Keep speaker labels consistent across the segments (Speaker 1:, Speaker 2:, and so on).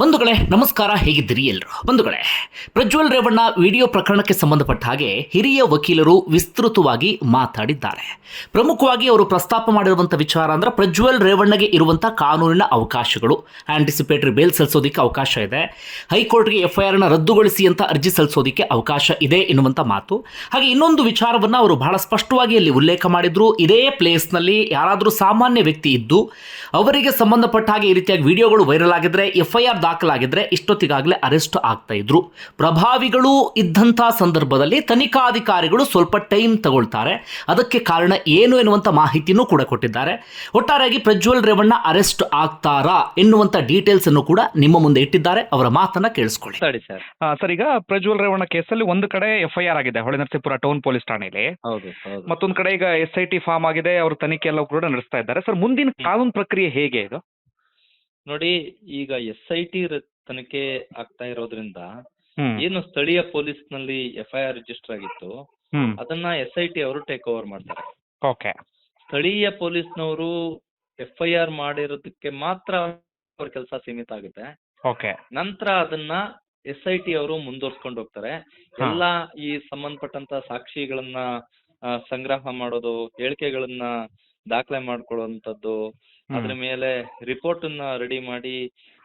Speaker 1: ಬಂಧುಗಳೇ, ನಮಸ್ಕಾರ, ಹೇಗಿದ್ದೀರಿ ಎಲ್ಲರೂ? ಬಂಧುಗಳೇ, ಪ್ರಜ್ವಲ್ ರೇವಣ್ಣ ವಿಡಿಯೋ ಪ್ರಕರಣಕ್ಕೆ ಸಂಬಂಧಪಟ್ಟ ಹಾಗೆ ಹಿರಿಯ ವಕೀಲರು ವಿಸ್ತೃತವಾಗಿ ಮಾತಾಡಿದ್ದಾರೆ. ಪ್ರಮುಖವಾಗಿ ಅವರು ಪ್ರಸ್ತಾಪ ಮಾಡಿರುವಂಥ ವಿಚಾರ ಅಂದ್ರೆ ಪ್ರಜ್ವಲ್ ರೇವಣ್ಣಗೆ ಇರುವಂಥ ಕಾನೂನಿನ ಅವಕಾಶಗಳು ಆಂಟಿಸಿಪೇಟರಿ ಬೇಲ್ ಸಲ್ಲಿಸೋದಕ್ಕೆ ಅವಕಾಶ ಇದೆ, ಹೈಕೋರ್ಟ್ಗೆ ಎಫ್ಐಆರ್ನ ರದ್ದುಗೊಳಿಸಿ ಅಂತ ಅರ್ಜಿ ಸಲ್ಲಿಸೋದಕ್ಕೆ ಅವಕಾಶ ಇದೆ ಎನ್ನುವಂಥ ಮಾತು. ಹಾಗೆ ಇನ್ನೊಂದು ವಿಚಾರವನ್ನ ಅವರು ಬಹಳ ಸ್ಪಷ್ಟವಾಗಿ ಅಲ್ಲಿ ಉಲ್ಲೇಖ ಮಾಡಿದ್ರು. ಇದೇ ಪ್ಲೇಸ್ನಲ್ಲಿ ಯಾರಾದರೂ ಸಾಮಾನ್ಯ ವ್ಯಕ್ತಿ ಇದ್ದು, ಅವರಿಗೆ ಸಂಬಂಧಪಟ್ಟ ಹಾಗೆ ಈ ರೀತಿಯಾಗಿ ವಿಡಿಯೋಗಳು ವೈರಲ್ ಆಗಿದ್ರೆ ಎಫ್ಐಆರ್ ದಾಖಲಾಗಿದ್ರೆ ಇಷ್ಟೊತ್ತಿಗಾಗಲೇ ಅರೆಸ್ಟ್ ಆಗ್ತಾ ಇದ್ರು. ಪ್ರಭಾವಿಗಳು ಇದ್ದಂಥ ಸಂದರ್ಭದಲ್ಲಿ ತನಿಖಾಧಿಕಾರಿಗಳು ಸ್ವಲ್ಪ ಟೈಮ್ ತಗೊಳ್ತಾರೆ. ಅದಕ್ಕೆ ಕಾರಣ ಏನು ಎನ್ನುವಂಥ ಮಾಹಿತಿನೂ ಕೂಡ ಕೊಟ್ಟಿದ್ದಾರೆ. ಒಟ್ಟಾರೆಯಾಗಿ ಪ್ರಜ್ವಲ್ ರೇವಣ್ಣ ಅರೆಸ್ಟ್ ಆಗ್ತಾರಾ ಎನ್ನುವಂಥ ಡೀಟೇಲ್ಸ್ ಅನ್ನು ಕೂಡ ನಿಮ್ಮ ಮುಂದೆ ಇಟ್ಟಿದ್ದಾರೆ. ಅವರ ಮಾತನ್ನ ಕೇಳಿಸ್ಕೊಳ್ಳಿ.
Speaker 2: ಸರಿ
Speaker 3: ಸರ್. ಸರ್ ಈಗ ಪ್ರಜ್ವಲ್ ರೇವಣ್ಣ ಕೇಸಲ್ಲಿ ಒಂದು ಕಡೆ ಎಫ್ಐಆರ್ ಐ ಆರ್ ಆಗಿದೆ. ಹೊಳೆ ನರಸೀಪುರ ಟೌನ್ ಪೊಲೀಸ್ ಠಾಣೆಯಲ್ಲಿ
Speaker 2: ಹೌದು ಹೌದು.
Speaker 3: ಮತ್ತೊಂದು ಕಡೆ ಈಗ ಎಸ್ ಐ ಟಿ ಫಾರ್ಮ್ ಆಗಿದೆ. ಅವರು ತನಿಖೆ ಎಲ್ಲ ಕೂಡ ನಡೆಸ್ತಾ ಇದ್ದಾರೆ. ಸರ್ ಮುಂದಿನ ಕಾನೂನು ಪ್ರಕ್ರಿಯೆ ಹೇಗೆ ಇದು?
Speaker 2: ನೋಡಿ ಈಗ ಎಸ್ ಐ ಟಿ ತನಿಖೆ ಆಗ್ತಾ ಇರೋದ್ರಿಂದ ಏನು ಸ್ಥಳೀಯ ಪೊಲೀಸ್ನಲ್ಲಿ ಎಫ್ ಐ ಆರ್ ರಿಜಿಸ್ಟರ್ ಆಗಿತ್ತು ಅದನ್ನ ಎಸ್ ಐ ಟಿ ಅವರು ಟೇಕ್ ಓವರ್ ಮಾಡ್ತಾರೆ.
Speaker 3: ಓಕೆ
Speaker 2: ಸ್ಥಳೀಯ ಪೊಲೀಸ್ನವರು ಎಫ್ ಐ ಆರ್ ಮಾಡಿರೋದಕ್ಕೆ ಮಾತ್ರ ಅವ್ರ ಕೆಲಸ ಸೀಮಿತ ಆಗುತ್ತೆ.
Speaker 3: ಓಕೆ
Speaker 2: ನಂತರ ಅದನ್ನ ಎಸ್ ಐ ಟಿ ಅವರು ಮುಂದುವರ್ಸ್ಕೊಂಡು ಹೋಗ್ತಾರೆ. ಎಲ್ಲ ಈ ಸಂಬಂಧಪಟ್ಟಂತ ಸಾಕ್ಷಿಗಳನ್ನ ಸಂಗ್ರಹ ಮಾಡೋದು ಹೇಳಿಕೆಗಳನ್ನ ದಾಖಲೆ ಮಾಡ್ಕೊಳ್ಳುವಂಥದ್ದು ಅದ್ರ ಮೇಲೆ ರಿಪೋರ್ಟ್ ಅನ್ನ ರೆಡಿ ಮಾಡಿ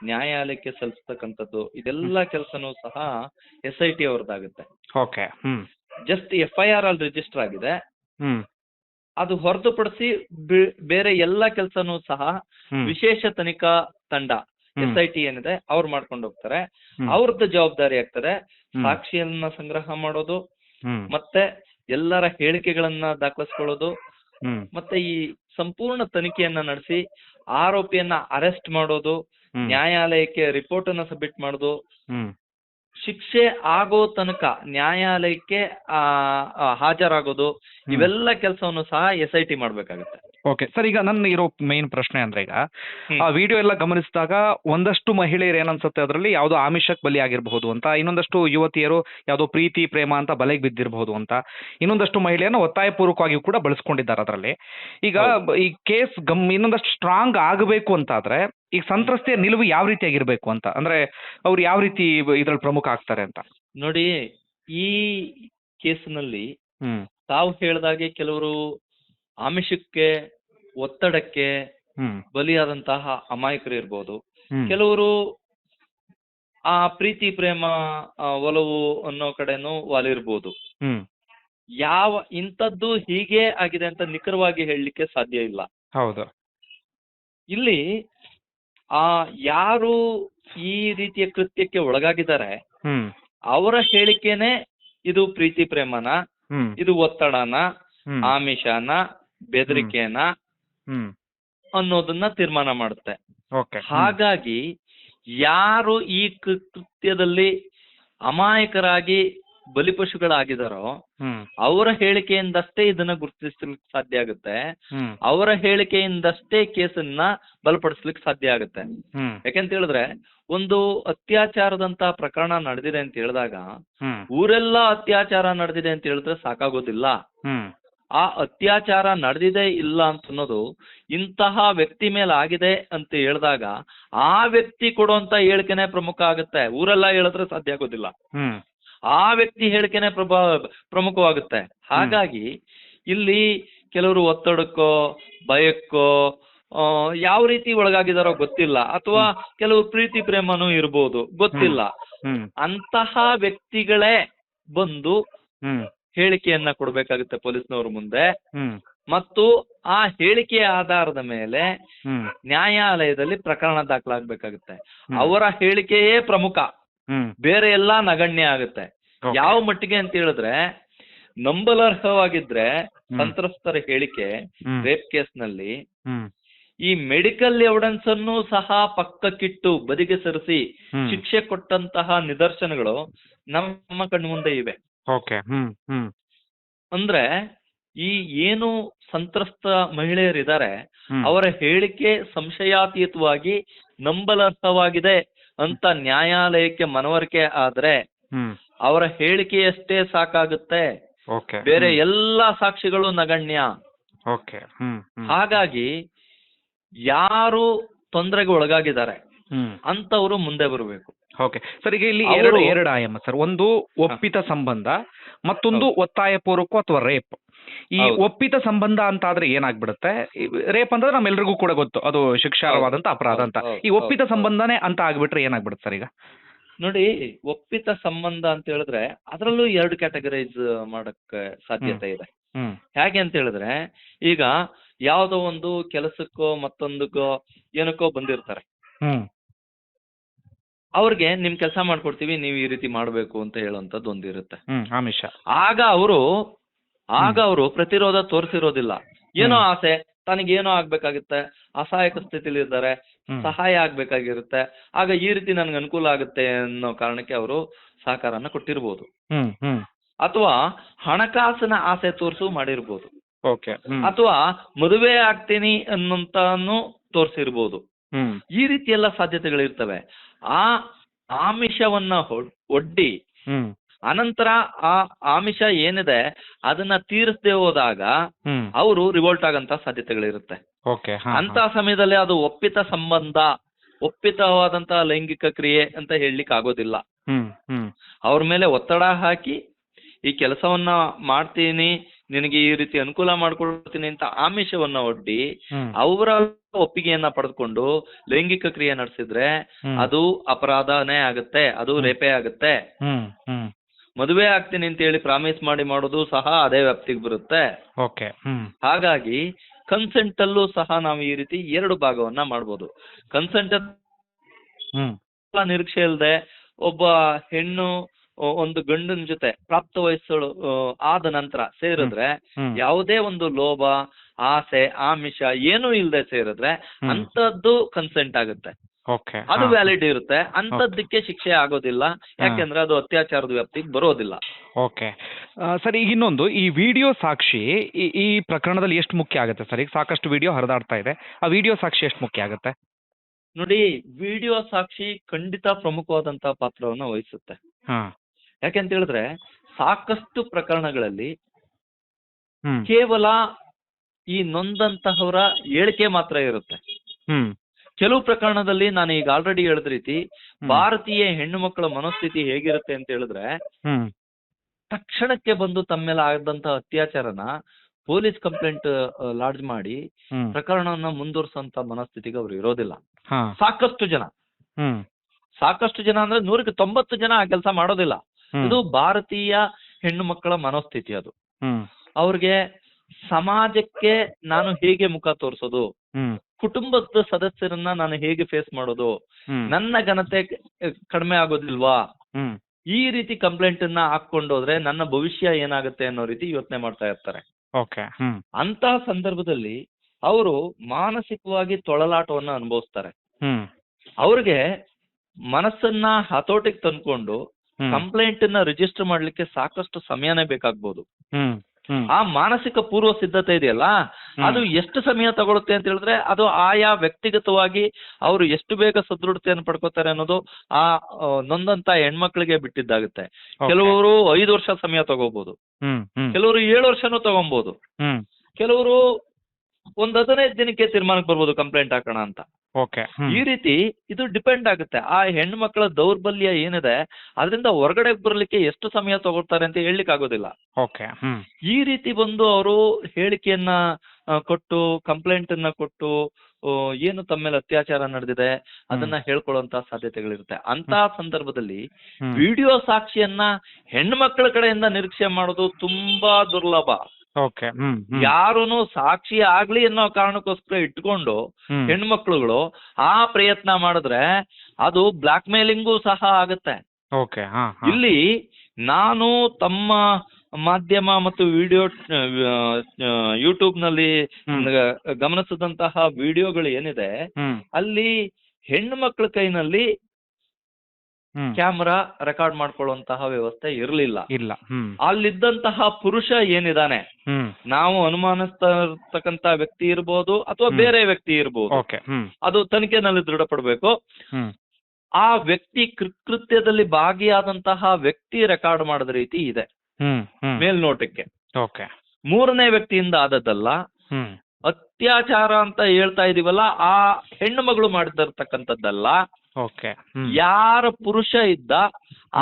Speaker 2: ನ್ಯಾಯಾಲಯಕ್ಕೆ ಸಲ್ಲಿಸ್ತಕ್ಕಂಥದ್ದು ಇದೆಲ್ಲ ಕೆಲಸನೂ ಸಹ S I T ಅವ್ರದ್ದಾಗುತ್ತೆ.
Speaker 3: Okay
Speaker 2: just F I R ಅಲ್ಲಿ ರಿಜಿಸ್ಟರ್ ಆಗಿದೆ. ಅದು ಹೊರತುಪಡಿಸಿ ಬೇರೆ ಎಲ್ಲ ಕೆಲಸನೂ ಸಹ ವಿಶೇಷ ತನಿಖಾ ತಂಡ. ಎಸ್ ಐ ಟಿ ಏನಿದೆ ಅವ್ರು ಮಾಡ್ಕೊಂಡು ಹೋಗ್ತಾರೆ. ಅವ್ರದ್ದು ಜವಾಬ್ದಾರಿ ಆಗ್ತದೆ. ಸಾಕ್ಷಿಯನ್ನ ಸಂಗ್ರಹ ಮಾಡೋದು ಮತ್ತೆ ಎಲ್ಲರ ಹೇಳಿಕೆಗಳನ್ನ ದಾಖಲಿಸ್ಕೊಳ್ಳೋದು ಮತ್ತೆ ಈ ಸಂಪೂರ್ಣ ತನಿಖೆಯನ್ನ ನಡೆಸಿ ಆರೋಪಿಯನ್ನ ಅರೆಸ್ಟ್ ಮಾಡೋದು ನ್ಯಾಯಾಲಯಕ್ಕೆ ರಿಪೋರ್ಟ್ ಅನ್ನ ಸಬ್ಮಿಟ್ ಮಾಡೋದು. ಶಿಕ್ಷೆ ಆಗೋ ತನಕ ನ್ಯಾಯಾಲಯಕ್ಕೆ ಹಾಜರಾಗೋದು ಇವೆಲ್ಲ ಕೆಲಸವನ್ನು ಸಹ ಎಸ್ ಐ ಟಿ ಮಾಡ್ಬೇಕಾಗುತ್ತೆ.
Speaker 3: ಓಕೆ ಸರ್ ಈಗ ನನ್ನ ಇರೋ ಮೇನ್ ಪ್ರಶ್ನೆ ಅಂದ್ರೆ ಈಗ ಆ ವಿಡಿಯೋ ಎಲ್ಲ ಗಮನಿಸಿದಾಗ ಒಂದಷ್ಟು ಮಹಿಳೆಯರು ಏನನ್ಸುತ್ತೆ ಅದರಲ್ಲಿ? ಯಾವುದೋ ಆಮಿಷಕ್ಕೆ ಬಲಿಯಾಗಿರಬಹುದು ಅಂತ ಇನ್ನೊಂದಷ್ಟು ಯುವತಿಯರು ಯಾವುದೋ ಪ್ರೀತಿ ಪ್ರೇಮ ಅಂತ ಬಲೆಗೆ ಬಿದ್ದಿರಬಹುದು ಅಂತ ಇನ್ನೊಂದಷ್ಟು ಮಹಿಳೆಯನ್ನ ಒತ್ತಾಯಪೂರ್ವಕವಾಗಿ ಕೂಡ ಬಳಸ್ಕೊಂಡಿದ್ದಾರೆ ಅದರಲ್ಲಿ. ಈಗ ಈ ಕೇಸ್ ಗಮ್ ಇನ್ನೊಂದಷ್ಟು ಸ್ಟ್ರಾಂಗ್ ಆಗಬೇಕು ಅಂತ ಆದ್ರೆ ಈಗ ಸಂತ್ರಸ್ತೆಯ ನಿಲುವು ಯಾವ ರೀತಿಯಾಗಿರ್ಬೇಕು ಅಂತ ಅಂದ್ರೆ ಅವ್ರು ಯಾವ ರೀತಿ ಇದ್ರಲ್ಲಿ ಪ್ರಮುಖ ಆಗ್ತಾರೆ ಅಂತ?
Speaker 2: ನೋಡಿ ಈ ಕೇಸಿನಲ್ಲಿ
Speaker 3: ಹ್ಮ್.
Speaker 2: ತಾವು ಹೇಳ್ದಾಗೆ ಕೆಲವರು ಆಮಿಷಕ್ಕೆ ಒತ್ತಡಕ್ಕೆ ಬಲಿಯಾದಂತಹ ಅಮಾಯಕರು ಇರ್ಬೋದು. ಕೆಲವರು ಆ ಪ್ರೀತಿ ಪ್ರೇಮ ಒಲವು ಅನ್ನೋ ಕಡೆನೂ ವಾಲಿರ್ಬೋದು. ಯಾವ ಇಂಥದ್ದು ಹೀಗೆ ಆಗಿದೆ ಅಂತ ನಿಖರವಾಗಿ ಹೇಳಲಿಕ್ಕೆ ಸಾಧ್ಯ ಇಲ್ಲ.
Speaker 3: ಹೌದು.
Speaker 2: ಇಲ್ಲಿ ಆ ಯಾರು ಈ ರೀತಿಯ ಕೃತ್ಯಕ್ಕೆ ಒಳಗಾಗಿದ್ದಾರೆ ಅವರ ಹೇಳಿಕೆನೆ ಇದು ಪ್ರೀತಿ ಪ್ರೇಮನ? ಇದು ಒತ್ತಡನ? ಆಮಿಷನ? ಬೆದರಿಕೆನ ಅನ್ನೋದನ್ನ ತೀರ್ಮಾನ ಮಾಡುತ್ತೆ. ಹಾಗಾಗಿ ಯಾರು ಈ ಕೃತ್ಯದಲ್ಲಿ ಅಮಾಯಕರಾಗಿ ಬಲಿಪಶುಗಳಾಗಿದಾರೋ ಅವರ ಹೇಳಿಕೆಯಿಂದಷ್ಟೇ ಇದನ್ನ ಗುರುತಿಸ್ಲಿಕ್ಕೆ ಸಾಧ್ಯ ಆಗುತ್ತೆ. ಅವರ ಹೇಳಿಕೆಯಿಂದಷ್ಟೇ ಕೇಸನ್ನ ಬಲಪಡಿಸ್ಲಿಕ್ಕೆ ಸಾಧ್ಯ ಆಗುತ್ತೆ. ಯಾಕೆಂತ ಹೇಳಿದ್ರೆ ಒಂದು ಅತ್ಯಾಚಾರದಂತ ಪ್ರಕರಣ ನಡೆದಿದೆ ಅಂತ ಹೇಳಿದಾಗ ಊರೆಲ್ಲಾ ಅತ್ಯಾಚಾರ ನಡೆದಿದೆ ಅಂತ ಹೇಳಿದ್ರೆ ಸಾಕಾಗೋದಿಲ್ಲ. ಆ ಅತ್ಯಾಚಾರ ನಡೆದಿದೆ ಇಲ್ಲ ಅಂತ ಅನ್ನೋದು ಇಂತಹ ವ್ಯಕ್ತಿ ಮೇಲೆ ಆಗಿದೆ ಅಂತ ಹೇಳಿದಾಗ ಆ ವ್ಯಕ್ತಿ ಕೊಡುವಂತ ಹೇಳಿಕೆನೆ ಪ್ರಮುಖ ಆಗುತ್ತೆ. ಊರೆಲ್ಲ ಹೇಳಿದ್ರೆ ಸಾಧ್ಯ ಆಗೋದಿಲ್ಲ. ಆ ವ್ಯಕ್ತಿ ಹೇಳಿಕೆನೆ ಪ್ರಭಾ ಪ್ರಮುಖವಾಗುತ್ತೆ. ಹಾಗಾಗಿ ಇಲ್ಲಿ ಕೆಲವರು ಒತ್ತಡಕ್ಕೋ ಭಯಕ್ಕೋ ಆ, ಯಾವ ರೀತಿ ಒಳಗಾಗಿದಾರೋ ಗೊತ್ತಿಲ್ಲ. ಅಥವಾ ಕೆಲವು ಪ್ರೀತಿ ಪ್ರೇಮನೂ ಇರ್ಬೋದು. ಗೊತ್ತಿಲ್ಲ. ಅಂತಹ ವ್ಯಕ್ತಿಗಳೇ ಬಂದು ಹೇಳಿಕೆಯನ್ನ ಕೊಡ್ಬೇಕಾಗುತ್ತೆ ಪೊಲೀಸ್ನವ್ರ ಮುಂದೆ. ಮತ್ತು ಆ ಹೇಳಿಕೆಯ ಆಧಾರದ ಮೇಲೆ ನ್ಯಾಯಾಲಯದಲ್ಲಿ ಪ್ರಕರಣ ದಾಖಲಾಗಬೇಕಾಗುತ್ತೆ. ಅವರ ಹೇಳಿಕೆಯೇ ಪ್ರಮುಖ. ಬೇರೆ ಎಲ್ಲಾ ನಗಣ್ಯ ಆಗುತ್ತೆ. ಯಾವ ಮಟ್ಟಿಗೆ ಅಂತ ಹೇಳಿದ್ರೆ ನಂಬಲರ್ಹವಾಗಿದ್ರೆ. ಸಂತ್ರಸ್ತರ ಹೇಳಿಕೆ. ರೇಪ್ ಕೇಸ್ನಲ್ಲಿ
Speaker 3: ನಲ್ಲಿ
Speaker 2: ಈ ಮೆಡಿಕಲ್ ಎವಿಡೆನ್ಸ್ ಅನ್ನು ಸಹ ಪಕ್ಕಕ್ಕಿಟ್ಟು ಬದಿಗೆ ಸರಿಸಿ ಶಿಕ್ಷೆ ಕೊಟ್ಟಂತಹ ನಿದರ್ಶನಗಳು ನಮ್ಮ ಕಣ್ಮುಂದೆ ಇವೆ.
Speaker 3: ಓಕೆ ಹ್ಮ್ ಹ್ಮ್
Speaker 2: ಅಂದ್ರೆ ಈ ಏನು ಸಂತ್ರಸ್ತ ಮಹಿಳೆಯರಿದ್ದಾರೆ ಅವರ ಹೇಳಿಕೆ ಸಂಶಯಾತೀತವಾಗಿ ನಂಬಲರ್ಹವಾಗಿದೆ ಅಂತ ನ್ಯಾಯಾಲಯಕ್ಕೆ ಮನವರಿಕೆ ಆದ್ರೆ ಅವರ ಹೇಳಿಕೆಯಷ್ಟೇ ಸಾಕಾಗುತ್ತೆ. ಬೇರೆ ಎಲ್ಲಾ ಸಾಕ್ಷಿಗಳು ನಗಣ್ಯ.
Speaker 3: ಓಕೆ
Speaker 2: ಹಾಗಾಗಿ ಯಾರು ತೊಂದರೆಗೆ ಒಳಗಾಗಿದ್ದಾರೆ ಅಂತವ್ರು ಮುಂದೆ ಬರಬೇಕು.
Speaker 3: ಓಕೆ ಸರ್ ಈಗ ಇಲ್ಲಿ ಎರಡು ಎರಡು ಆಯಾಮ ಸರ್ ಒಂದು ಒಪ್ಪಿತ ಸಂಬಂಧ ಮತ್ತೊಂದು ಒತ್ತಾಯ ಪೂರ್ವಕ ಅಥವಾ ರೇಪ್ ಈ ಒಪ್ಪಿತ ಸಂಬಂಧ ಅಂತ ಆದ್ರೆ ಏನಾಗ್ಬಿಡುತ್ತೆ ರೇಪ್ ಅಂದ್ರೆ ನಮ್ಮೆಲ್ರಿಗೂ ಕೂಡ ಗೊತ್ತು. ಅದು ಶಿಕ್ಷಾರ್ಹವಾದಂತ ಅಪರಾಧ ಅಂತ. ಈ ಒಪ್ಪಿತ ಸಂಬಂಧನೇ ಅಂತ ಆಗ್ಬಿಟ್ರೆ ಏನಾಗ್ಬಿಡುತ್ತೆ ಸರ್ ಈಗ?
Speaker 2: ನೋಡಿ ಒಪ್ಪಿತ ಸಂಬಂಧ ಅಂತ ಹೇಳಿದ್ರೆ ಅದರಲ್ಲೂ ಎರಡು ಕ್ಯಾಟಗರೈಸ್ ಮಾಡಕ್ಕೆ ಸಾಧ್ಯತೆ ಇದೆ. ಹೇಗೆ ಅಂತ ಹೇಳಿದ್ರೆ ಈಗ ಯಾವುದೋ ಒಂದು ಕೆಲಸಕ್ಕೋ ಮತ್ತೊಂದಕ್ಕೋ ಏನಕ್ಕೋ ಬಂದಿರ್ತಾರೆ.
Speaker 3: ಹ್ಮ್.
Speaker 2: ಅವ್ರಿಗೆ ನಿಮ್ ಕೆಲಸ ಮಾಡ್ಕೊಡ್ತೀವಿ ನೀವು ಈ ರೀತಿ ಮಾಡ್ಬೇಕು ಅಂತ ಹೇಳುವಂತದ್ದು ಒಂದಿರುತ್ತೆ.
Speaker 3: ಆಮಿಷ.
Speaker 2: ಆಗ ಅವರು ಆಗ ಅವರು ಪ್ರತಿರೋಧ ತೋರಿಸಿರೋದಿಲ್ಲ. ಏನೋ ಆಸೆ ತನಗೇನೋ ಆಗ್ಬೇಕಾಗುತ್ತೆ ಅಸಹಾಯಕ ಸ್ಥಿತಿಲಿ ಇದ್ದಾರೆ ಸಹಾಯ ಆಗ್ಬೇಕಾಗಿರುತ್ತೆ ಆಗ ಈ ರೀತಿ ನನ್ಗೆ ಅನುಕೂಲ ಆಗುತ್ತೆ ಅನ್ನೋ ಕಾರಣಕ್ಕೆ ಅವರು ಸಹಕಾರನ ಕೊಟ್ಟಿರ್ಬೋದು. ಅಥವಾ ಹಣಕಾಸಿನ ಆಸೆ ತೋರಿಸು ಮಾಡಿರ್ಬೋದು. ಅಥವಾ ಮದುವೆ ಆಗ್ತೀನಿ ಅನ್ನೋಂತಾನು ತೋರಿಸಿರ್ಬೋದು. ಈ ರೀತಿ ಎಲ್ಲ ಸಾಧ್ಯತೆಗಳಿರ್ತವೆ. ಆ ಆಮಿಷವನ್ನ ಒಡ್ಡಿ ಅನಂತರ ಆ ಆಮಿಷ ಏನಿದೆ ಅದನ್ನ ತೀರಿಸದೆ ಹೋದಾಗ ಅವರು ರಿವೋಲ್ಟ್ ಆಗಂತ ಸಾಧ್ಯತೆಗಳಿರುತ್ತೆ. ಅಂತ ಸಮಯದಲ್ಲಿ ಅದು ಒಪ್ಪಿತ ಸಂಬಂಧ ಒಪ್ಪಿತವಾದಂತ ಲೈಂಗಿಕ ಕ್ರಿಯೆ ಅಂತ ಹೇಳಲಿಕ್ಕೆ ಆಗೋದಿಲ್ಲ. ಅವ್ರ ಮೇಲೆ ಒತ್ತಡ ಹಾಕಿ ಈ ಕೆಲಸವನ್ನ ಮಾಡ್ತೀನಿ ನಿನಗೆ ಈ ರೀತಿ ಅನುಕೂಲ ಮಾಡ್ಕೊಡ್ತೀನಿ ಅಂತ ಆಮಿಷವನ್ನ ಒಡ್ಡಿ ಅವರ ಒಪ್ಪಿಗೆಯನ್ನ ಪಡೆದುಕೊಂಡು ಲೈಂಗಿಕ ಕ್ರಿಯೆ ನಡೆಸಿದ್ರೆ ಅದು ಅಪರಾಧನೇ ಆಗುತ್ತೆ ಅದು ರೇಪೆ ಆಗುತ್ತೆ. ಮದುವೆ ಆಗ್ತೀನಿ ಅಂತ ಹೇಳಿ ಪ್ರಾಮಿಸ್ ಮಾಡಿ ಮಾಡೋದು ಸಹ ಅದೇ ವ್ಯಾಪ್ತಿಗೆ ಬರುತ್ತೆ.
Speaker 3: ಓಕೆ
Speaker 2: ಹಾಗಾಗಿ ಕನ್ಸೆಂಟ್ ಅಲ್ಲೂ ಸಹ ನಾವು ಈ ರೀತಿ ಎರಡು ಭಾಗವನ್ನ ಮಾಡಬಹುದು ಕನ್ಸೆಂಟ್ ನಿರೀಕ್ಷೆ ಇಲ್ಲದೆ ಒಬ್ಬ ಹೆಣ್ಣು ಒಂದು ಗಂಡನ ಜೊತೆ ಪ್ರಾಪ್ತ ವಯಸ್ಸು ಆದ ನಂತರ ಸೇರಿದ್ರೆ ಯಾವುದೇ ಒಂದು ಲೋಭ ಆಸೆ ಆಮಿಷ ಏನೂ ಇಲ್ಲದೆ ಸೇರಿದ್ರೆ ಅಂತದ್ದು ಕನ್ಸೆಂಟ್ ಆಗುತ್ತೆ. ಅದು. ವ್ಯಾಲಿಡ್ ಇರುತ್ತೆ. ಅಂತದ್ದಕ್ಕೆ ಶಿಕ್ಷೆ ಆಗೋದಿಲ್ಲ. ಯಾಕೆಂದ್ರೆ ಅದು ಅತ್ಯಾಚಾರದ ವ್ಯಾಪ್ತಿಗೆ ಬರೋದಿಲ್ಲ.
Speaker 3: ಓಕೆ. ಸರಿ ಈಗ ಇನ್ನೊಂದು. ಈ ವಿಡಿಯೋ ಸಾಕ್ಷಿ ಈ ಪ್ರಕರಣದಲ್ಲಿ ಎಷ್ಟು ಮುಖ್ಯ ಆಗುತ್ತೆ? ಸರ್ ಈಗ ಸಾಕಷ್ಟು ವಿಡಿಯೋ ಹರಿದಾಡ್ತಾ ಇದೆ. ಆ ವಿಡಿಯೋ ಸಾಕ್ಷಿ ಎಷ್ಟು ಮುಖ್ಯ ಆಗುತ್ತೆ?
Speaker 2: ನೋಡಿ ವಿಡಿಯೋ ಸಾಕ್ಷಿ ಖಂಡಿತ ಪ್ರಮುಖವಾದಂತಹ ಪಾತ್ರವನ್ನು ವಹಿಸುತ್ತೆ.
Speaker 3: ಹಾ
Speaker 2: ಯಾಕೆಂತ ಹೇಳಿದ್ರೆ ಸಾಕಷ್ಟು ಪ್ರಕರಣಗಳಲ್ಲಿ ಕೇವಲ ಈ ನೊಂದಂತಹವರ ಹೇಳಿಕೆ ಮಾತ್ರ ಇರುತ್ತೆ. ಕೆಲವು ಪ್ರಕರಣದಲ್ಲಿ ನಾನು ಈಗ ಆಲ್ರೆಡಿ ಹೇಳಿದ ರೀತಿ ಭಾರತೀಯ ಹೆಣ್ಣು ಮಕ್ಕಳ ಮನಸ್ಥಿತಿ ಹೇಗಿರುತ್ತೆ ಅಂತ ಹೇಳಿದ್ರೆ ತಕ್ಷಣಕ್ಕೆ ಬಂದು ತಮ್ಮ ಮೇಲೆ ಆದಂತಹ ಅತ್ಯಾಚಾರನ ಪೊಲೀಸ್ ಕಂಪ್ಲೇಂಟ್ ಲಾಡ್ಜ್ ಮಾಡಿ ಪ್ರಕರಣವನ್ನ ಮುಂದುವರ್ಸಂತ ಮನಸ್ಥಿತಿಗೆ ಅವ್ರು ಇರೋದಿಲ್ಲ. ಸಾಕಷ್ಟು ಜನ. ಸಾಕಷ್ಟು ಜನ ಅಂದ್ರೆ ನೂರಕ್ಕೆ ತೊಂಬತ್ತು ಜನ ಆ ಕೆಲಸ ಮಾಡೋದಿಲ್ಲ. ಇದು ಭಾರತೀಯ ಹೆಣ್ಣು ಮಕ್ಕಳ ಮನೋಸ್ಥಿತಿ ಅದು. ಅವ್ರಿಗೆ ಸಮಾಜಕ್ಕೆ ನಾನು ಹೇಗೆ ಮುಖ ತೋರಿಸೋದು? ಕುಟುಂಬದ ಸದಸ್ಯರನ್ನ ನಾನು ಹೇಗೆ ಫೇಸ್ ಮಾಡೋದು? ನನ್ನ ಘನತೆ ಕಡಿಮೆ ಆಗೋದಿಲ್ವಾ? ಈ ರೀತಿ ಕಂಪ್ಲೇಂಟ್ ಅನ್ನ ಹಾಕೊಂಡೋದ್ರೆ ನನ್ನ ಭವಿಷ್ಯ ಏನಾಗುತ್ತೆ ಅನ್ನೋ ರೀತಿ ಯೋಚನೆ ಮಾಡ್ತಾ ಇರ್ತಾರೆ. ಅಂತಹ ಸಂದರ್ಭದಲ್ಲಿ ಅವರು ಮಾನಸಿಕವಾಗಿ ತೊಳಲಾಟವನ್ನ ಅನುಭವಿಸ್ತಾರೆ. ಅವ್ರಿಗೆ ಮನಸ್ಸನ್ನ ಹತೋಟಿಗೆ ತಂದ್ಕೊಂಡು ಕಂಪ್ಲೇಂಟ್ನ ರಿಜಿಸ್ಟರ್ ಮಾಡ್ಲಿಕ್ಕೆ ಸಾಕಷ್ಟು ಸಮಯನೇ ಬೇಕಾಗ್ಬೋದು. ಆ ಮಾನಸಿಕ ಪೂರ್ವ ಸಿದ್ಧತೆ ಇದೆಯಲ್ಲ ಅದು ಎಷ್ಟು ಸಮಯ ತಗೊಳುತ್ತೆ ಅಂತ ಹೇಳಿದ್ರೆ ಅದು ಆಯಾ ವ್ಯಕ್ತಿಗತವಾಗಿ ಅವರು ಎಷ್ಟು ಬೇಗ ಸದೃಢತೆಯನ್ನು ಪಡ್ಕೋತಾರೆ ಅನ್ನೋದು ಆ ನೊಂದಂತ ಹೆಣ್ಮಕ್ಳಿಗೆ ಬಿಟ್ಟಿದ್ದಾಗುತ್ತೆ. ಕೆಲವರು ಐದು ವರ್ಷ ಸಮಯ ತಗೋಬಹುದು ಕೆಲವರು ಏಳು ವರ್ಷನೂ ತಗೊಬಹುದು ಕೆಲವರು ಒಂದ್ ಹದಿನೈದು ದಿನಕ್ಕೆ ತೀರ್ಮಾನಕ್ಕೆ ಬರ್ಬೋದು ಕಂಪ್ಲೇಂಟ್ ಹಾಕೋಣ ಅಂತ. ಈ ರೀತಿ ಇದು ಡಿಪೆಂಡ್ ಆಗುತ್ತೆ. ಆ ಹೆಣ್ಣು ಮಕ್ಕಳ ದೌರ್ಬಲ್ಯ ಏನಿದೆ ಅದರಿಂದ ಹೊರಗಡೆ ಬರ್ಲಿಕ್ಕೆ ಎಷ್ಟು ಸಮಯ ತಗೊಳ್ತಾರೆ ಅಂತ ಹೇಳಲಿಕ್ಕೆ ಆಗೋದಿಲ್ಲ
Speaker 3: ಓಕೆ
Speaker 2: ಈ ರೀತಿ ಬಂದು ಅವರು ಹೇಳಿಕೆಯನ್ನ ಕೊಟ್ಟು ಕಂಪ್ಲೇಂಟ್ ಅನ್ನ ಕೊಟ್ಟು ಏನು ತಮ್ಮ ಮೇಲೆ ಅತ್ಯಾಚಾರ ನಡೆದಿದೆ ಅದನ್ನ ಹೇಳ್ಕೊಳ್ಳುವಂತ ಸಾಧ್ಯತೆಗಳಿರುತ್ತೆ. ಅಂತ ಸಂದರ್ಭದಲ್ಲಿ ವಿಡಿಯೋ ಸಾಕ್ಷಿಯನ್ನ ಹೆಣ್ಮಕ್ಳ ಮಕ್ಕಳ ಕಡೆಯಿಂದ ನಿರೀಕ್ಷೆ ಮಾಡೋದು ತುಂಬಾ ದುರ್ಲಭ. ಯಾರೂನು ಸಾಕ್ಷಿ ಆಗ್ಲಿ ಅನ್ನೋ ಕಾರಣಕ್ಕೋಸ್ಕರ ಇಟ್ಕೊಂಡು ಹೆಣ್ಮಕ್ಳುಗಳು ಆ ಪ್ರಯತ್ನ ಮಾಡಿದ್ರೆ ಅದು ಬ್ಲಾಕ್ ಮೇಲಿಂಗು ಸಹ ಆಗುತ್ತೆ. ಇಲ್ಲಿ ನಾನು ತಮ್ಮ ಮಾಧ್ಯಮ ಮತ್ತು ವಿಡಿಯೋ ಯೂಟ್ಯೂಬ್ನಲ್ಲಿ. ಗಮನಿಸಿದಂತಹ ವಿಡಿಯೋಗಳು ಏನಿದೆ ಅಲ್ಲಿ ಹೆಣ್ಣು ಮಕ್ಕಳ ಕೈನಲ್ಲಿ ಕ್ಯಾಮ್ರಾ ರೆಕಾರ್ಡ್ ಮಾಡ್ಕೊಳ್ಳುವಂತಹ ವ್ಯವಸ್ಥೆ ಇರಲಿಲ್ಲ.
Speaker 3: ಇಲ್ಲ.
Speaker 2: ಅಲ್ಲಿದ್ದಂತಹ ಪುರುಷ ಏನಿದಾನೆ? ನಾವು ಅನುಮಾನಿಸ್ತಾ ಇರ್ತಕ್ಕಂತ ವ್ಯಕ್ತಿ ಇರ್ಬೋದು ಅಥವಾ ಬೇರೆ ವ್ಯಕ್ತಿ ಇರ್ಬೋದು. ಅದು ತನಿಖೆನಲ್ಲಿ ದೃಢಪಡಬೇಕು. ಆ ವ್ಯಕ್ತಿ ಕೃತ್ಯದಲ್ಲಿ ಭಾಗಿಯಾದಂತಹ ವ್ಯಕ್ತಿ ರೆಕಾರ್ಡ್ ಮಾಡಿದ ರೀತಿ ಇದೆ. ಮೇಲ್ನೋಟಕ್ಕೆ.
Speaker 3: ಓಕೆ.
Speaker 2: ಮೂರನೇ ವ್ಯಕ್ತಿಯಿಂದ ಆದದ್ದಲ್ಲ ಅತ್ಯಾಚಾರ ಅಂತ ಹೇಳ್ತಾ ಇದೀವಲ್ಲ ಆ ಹೆಣ್ಣು ಮಗಳು ಮಾಡಿದಿರ್ತಕ್ಕಂಥದ್ದಲ್ಲ ಯಾರ ಪುರುಷ ಇದ್ದ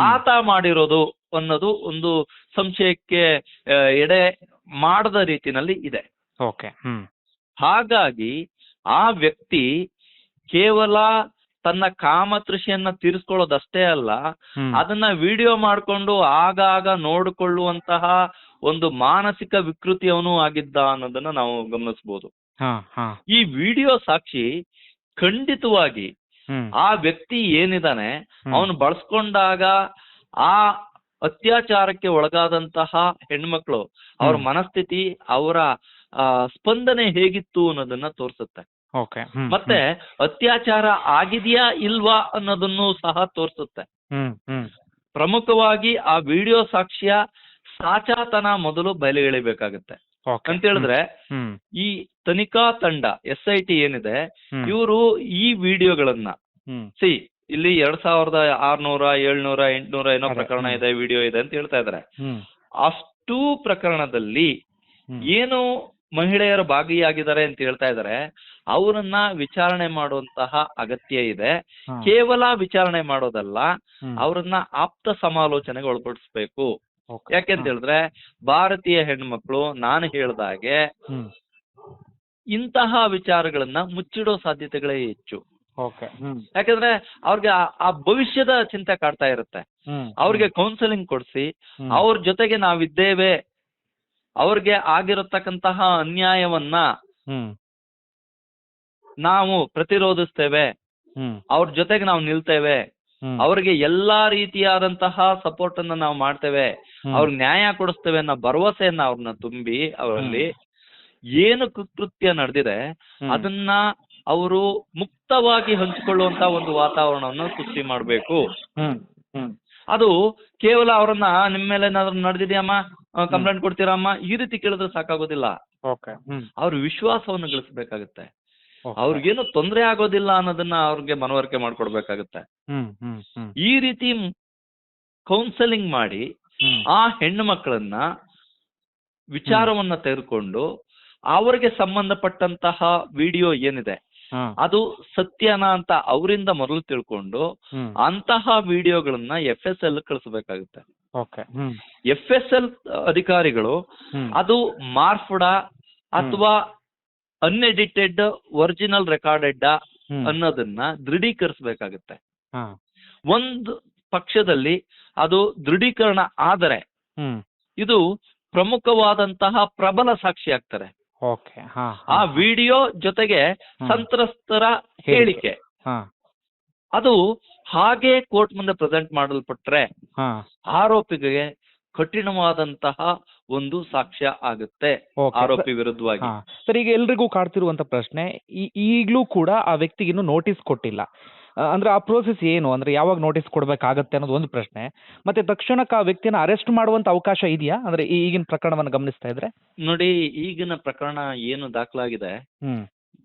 Speaker 2: ಆತ ಮಾಡಿರೋದು ಅನ್ನೋದು ಒಂದು ಸಂಶಯಕ್ಕೆ ಎಡೆ ಮಾಡದ ರೀತಿನಲ್ಲಿ ಇದೆ. ಹಾಗಾಗಿ ಆ ವ್ಯಕ್ತಿ ಕೇವಲ ತನ್ನ ಕಾಮತೃಷಿಯನ್ನ ತೀರಿಸ್ಕೊಳ್ಳೋದಷ್ಟೇ ಅಲ್ಲ ಅದನ್ನ ವಿಡಿಯೋ ಮಾಡಿಕೊಂಡು ಆಗಾಗ ನೋಡಿಕೊಳ್ಳುವಂತಹ ಒಂದು ಮಾನಸಿಕ ವಿಕೃತಿಯವನು ಆಗಿದ್ದ ಅನ್ನೋದನ್ನ ನಾವು ಗಮನಿಸಬಹುದು ಈ ವಿಡಿಯೋ ಸಾಕ್ಷಿ ಖಂಡಿತವಾಗಿ ಆ ವ್ಯಕ್ತಿ ಏನಿದಾನೆ. ಅವನು ಬಳಸ್ಕೊಂಡಾಗ ಆ ಅತ್ಯಾಚಾರಕ್ಕೆ ಒಳಗಾದಂತಹ ಹೆಣ್ಮಕ್ಳು ಅವ್ರ ಮನಸ್ಥಿತಿ ಅವರ ಸ್ಪಂದನೆ ಹೇಗಿತ್ತು ಅನ್ನೋದನ್ನ ತೋರಿಸುತ್ತೆ. ಮತ್ತೆ ಅತ್ಯಾಚಾರ ಆಗಿದೆಯಾ ಇಲ್ವಾ ಅನ್ನೋದನ್ನು ಸಹ ತೋರಿಸುತ್ತೆ. ಪ್ರಮುಖವಾಗಿ ಆ ವಿಡಿಯೋ ಸಾಕ್ಷ್ಯ ಸಾಚಾತನ ಮೊದಲು ಬಯಲು ಎಳಿಬೇಕಾಗತ್ತೆ.
Speaker 3: ಓಕೆ
Speaker 2: ಅಂತ ಹೇಳಿದ್ರೆ ಈ ತನಿಖಾ ತಂಡ ಎಸ್ ಐ ಟಿ ಏನಿದೆ ಇವರು ಈ ವಿಡಿಯೋಗಳನ್ನ ಸಿ ಇಲ್ಲಿ ಎರಡ್ ಸಾವಿರದ ಆರ್ನೂರ ಏಳ್ನೂರ ಎಂಟ್ನೂರ ಏನೋ ಪ್ರಕರಣ ಇದೆ ವಿಡಿಯೋ ಇದೆ ಅಂತ ಹೇಳ್ತಾ ಇದಾರೆ. ಅಷ್ಟು ಪ್ರಕರಣದಲ್ಲಿ ಏನು ಮಹಿಳೆಯರು ಭಾಗಿಯಾಗಿದ್ದಾರೆ ಅಂತ ಹೇಳ್ತಾ ಇದಾರೆ. ಅವರನ್ನ ವಿಚಾರಣೆ ಮಾಡುವಂತಹ ಅಗತ್ಯ ಇದೆ. ಕೇವಲ ವಿಚಾರಣೆ ಮಾಡೋದಲ್ಲ. ಅವರನ್ನ ಆಪ್ತ ಸಮಾಲೋಚನೆಗೆ ಒಳಪಡಿಸ್ಬೇಕು. ಯಾಕೆಂತ ಹೇಳಿದ್ರೆ ಭಾರತೀಯ ಹೆಣ್ಮಕ್ಳು ನಾನು ಹೇಳ್ದಾಗೆ
Speaker 3: ಹಾಗೆ
Speaker 2: ಇಂತಹ ವಿಚಾರಗಳನ್ನ ಮುಚ್ಚಿಡೋ ಸಾಧ್ಯತೆಗಳೇ ಹೆಚ್ಚು. ಯಾಕಂದ್ರೆ ಅವ್ರಿಗೆ ಆ- ಭವಿಷ್ಯದ ಚಿಂತೆ ಕಾಡ್ತಾ ಇರುತ್ತೆ. ಅವ್ರಿಗೆ ಕೌನ್ಸೆಲಿಂಗ್ ಕೊಡಿಸಿ. ಅವ್ರ ಜೊತೆಗೆ ನಾವಿದ್ದೇವೆ ಅವ್ರಿಗೆ ಆಗಿರತಕ್ಕಂತಹ ಅನ್ಯಾಯವನ್ನ ನಾವು ಪ್ರತಿರೋಧಿಸ್ತೇವೆ ಅವ್ರ ಜೊತೆಗೆ ನಾವು ನಿಲ್ತೇವೆ ಅವ್ರಿಗೆ ಎಲ್ಲಾ ರೀತಿಯಾದಂತಹ ಸಪೋರ್ಟ್ ಅನ್ನ ನಾವು ಮಾಡ್ತೇವೆ. ಅವ್ರಿಗೆ ನ್ಯಾಯ ಕೊಡಿಸ್ತೇವೆ ಅನ್ನೋ ಭರವಸೆಯನ್ನ ಅವ್ರನ್ನ ತುಂಬಿ ಅವರಲ್ಲಿ ಏನು ಕೃತ್ಯ ನಡೆದಿದೆ ಅದನ್ನ ಅವರು ಮುಕ್ತವಾಗಿ ಹಂಚಿಕೊಳ್ಳುವಂತ ಒಂದು ವಾತಾವರಣವನ್ನು ಸೃಷ್ಟಿ ಮಾಡಬೇಕು. ಅದು ಕೇವಲ ಅವರನ್ನ ನಿಮ್ಮ ಮೇಲೆ ಏನಾದ್ರು ನಡೆದಿದೆಯಮ್ಮ ಕಂಪ್ಲೇಂಟ್ ಕೊಡ್ತೀರಮ್ಮ ಈ ರೀತಿ ಕೇಳಿದ್ರೆ ಸಾಕಾಗೋದಿಲ್ಲ. ಅವ್ರ ವಿಶ್ವಾಸವನ್ನು ಗಳಿಸಬೇಕಾಗುತ್ತೆ. ಅವ್ರಿಗೇನು ತೊಂದರೆ ಆಗೋದಿಲ್ಲ ಅನ್ನೋದನ್ನ ಅವ್ರಿಗೆ ಮನವರಿಕೆ ಮಾಡ್ಕೊಡ್ಬೇಕಾಗತ್ತೆ. ಈ ರೀತಿ ಕೌನ್ಸೆಲಿಂಗ್ ಮಾಡಿ ಆ ಹೆಣ್ಣು ಮಕ್ಕಳನ್ನ ವಿಚಾರವನ್ನ ತೆಗೆದುಕೊಂಡು ಅವರಿಗೆ ಸಂಬಂಧಪಟ್ಟಂತಹ ವಿಡಿಯೋ ಏನಿದೆ ಅದು ಸತ್ಯನ ಅಂತ ಅವರಿಂದ ಮೊದಲು ತಿಳ್ಕೊಂಡು ಅಂತಹ ವಿಡಿಯೋಗಳನ್ನ ಎಫ್ ಎಸ್ ಎಲ್ ಕಳಿಸಬೇಕಾಗುತ್ತೆ. ಎಫ್ ಎಸ್ ಎಲ್ ಅಧಿಕಾರಿಗಳು ಅದು ಮಾರ್ಫುಡ ಅಥವಾ ಅನ್ಎಡಿಟೆಡ್ ಒರಿಜಿನಲ್ ರೆಕಾರ್ಡೆಡ್ ಅನ್ನೋದನ್ನ ದೃಢೀಕರಿಸಬೇಕಾಗುತ್ತೆ. ಒಂದು ಪಕ್ಷದಲ್ಲಿ ಅದು ದೃಢೀಕರಣ ಆದರೆ ಇದು ಪ್ರಮುಖವಾದಂತಹ ಪ್ರಬಲ ಸಾಕ್ಷಿ ಆಗ್ತಾರೆ. ಆ ವಿಡಿಯೋ ಜೊತೆಗೆ. ಸಂತ್ರಸ್ತರ ಹೇಳಿಕೆ. ಅದು ಹಾಗೆ ಕೋರ್ಟ್ ಮುಂದೆ ಪ್ರೆಸೆಂಟ್ ಮಾಡಲ್ಪಟ್ರೆ ಆರೋಪಿಗೆ ಕಠಿಣವಾದಂತಹ ಒಂದು ಸಾಕ್ಷ್ಯ ಆಗುತ್ತೆ ಆರೋಪಿ ವಿರುದ್ಧವಾಗಿ.
Speaker 3: ಸರ್ ಈಗ ಎಲ್ರಿಗೂ ಕಾಡ್ತಿರುವಂತ ಪ್ರಶ್ನೆ ಈಗ್ಲೂ ಕೂಡ ಆ ವ್ಯಕ್ತಿಗೆ ಇನ್ನು ನೋಟಿಸ್ ಕೊಟ್ಟಿಲ್ಲ. ಅಂದ್ರೆ ಆ ಪ್ರೋಸೆಸ್ ಏನು? ಅಂದ್ರೆ ಯಾವಾಗ ನೋಟಿಸ್ ಕೊಡ್ಬೇಕಾಗತ್ತೆ ಅನ್ನೋದು ಒಂದು ಪ್ರಶ್ನೆ. ಮತ್ತೆ ತಕ್ಷಣಕ್ಕೆ ಆ ವ್ಯಕ್ತಿನ ಅರೆಸ್ಟ್ ಮಾಡುವಂತ ಅವಕಾಶ ಇದೆಯಾ? ಅಂದ್ರೆ ಈಗಿನ ಪ್ರಕರಣವನ್ನು ಗಮನಿಸ್ತಾ ಇದ್ರೆ?
Speaker 2: ನೋಡಿ ಈಗಿನ ಪ್ರಕರಣ ಏನು ದಾಖಲಾಗಿದೆ?